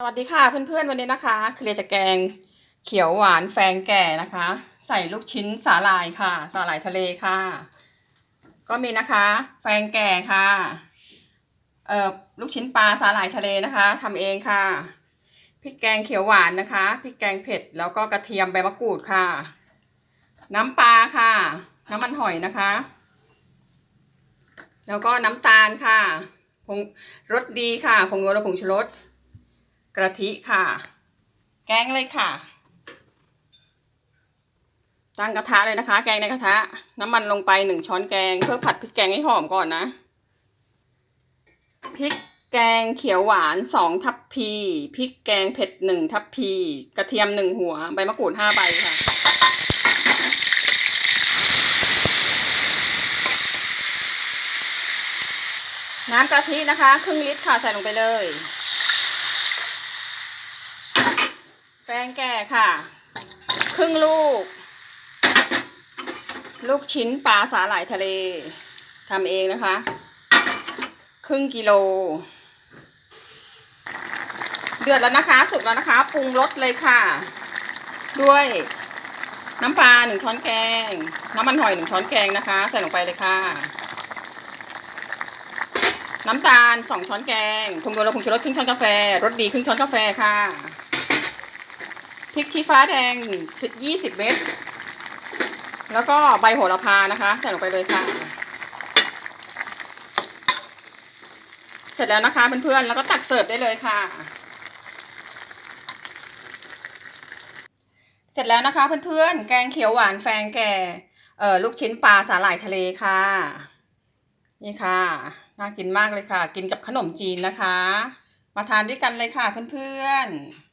สวัสดีค่ะเพื่อนๆวันนี้นะคะเคือเรยจะแกงเขียวหวานแฟงแก่นะคะ ใส่ลูกชิ้นสาหร่ายค่ะสาหร่ายทะเลค่ะ ก็มีนะคะ แฟงแก่ค่ะเอ่อลูกชิ้นปลาสาหร่ายทะเลนะคะทำเองค่ะพริกแกงเขียวหวานนะคะพริกแกงเผ็ดแล้วก็กระเทียมใบมะกรูดค่ะ น้ำปลาค่ะ น้ำมันหอยนะคะ แล้วก็น้ำตาลค่ะผงรสดีค่ะผงนัวและผงชูรส กะทิค่ะ แกงเลยค่ะ ตั้งกระทะเลยนะคะ แกงในกระทะ น้ำมันลงไปหนึ่งช้อนแกง เพื่อผัดพริกแกงให้หอมก่อนนะ พริกแกงเขียวหวานสองทัพพีพริกแกงเผ็ดหนึ่งทัพพีกระเทียมหนึ่งหัว ใบมะกรูดห้าใบค่ะ น้ำกะทินะคะ ครึ่งลิตรค่ะ ใส่ลงไปเลย แป้งแก่ค่ะ ครึ่งลูก ลูกชิ้นปลาสาหร่ายทะเลทำเองนะคะ ครึ่งกิโล เดือดแล้วนะคะ สุกแล้วนะคะ ปรุงรสเลยค่ะ ด้วยน้ำปลาหนึ่งช้อนแกง น้ำมันหอยหนึ่งช้อนแกงนะคะ ใส่ลงไปเลยค่ะ น้ำตาลสองช้อนแกงผงนัวและผงชูรสครึ่งช้อนกาแฟรสดีครึ่งช้อนกาแฟค่ะ ริกชี้ฟ้าแดงยี่สิบเม็ด แล้วก็ใบโหระพานะคะ ใส่ลงไปเลยค่ะ เสร็จแล้วนะคะเพื่อนๆ แล้วก็ตักเสิร์ฟได้เลยค่ะ เสร็จแล้วนะคะเพื่อนๆ แกงเขียวหวานแฟงแก่เอ่อลูกชิ้นปลาสาหร่ายทะเลค่ะ นี่ค่ะน่ากินมากเลยค่ะ กินกับขนมจีนนะคะ มาทานด้วยกันเลยค่ะเพื่อนๆ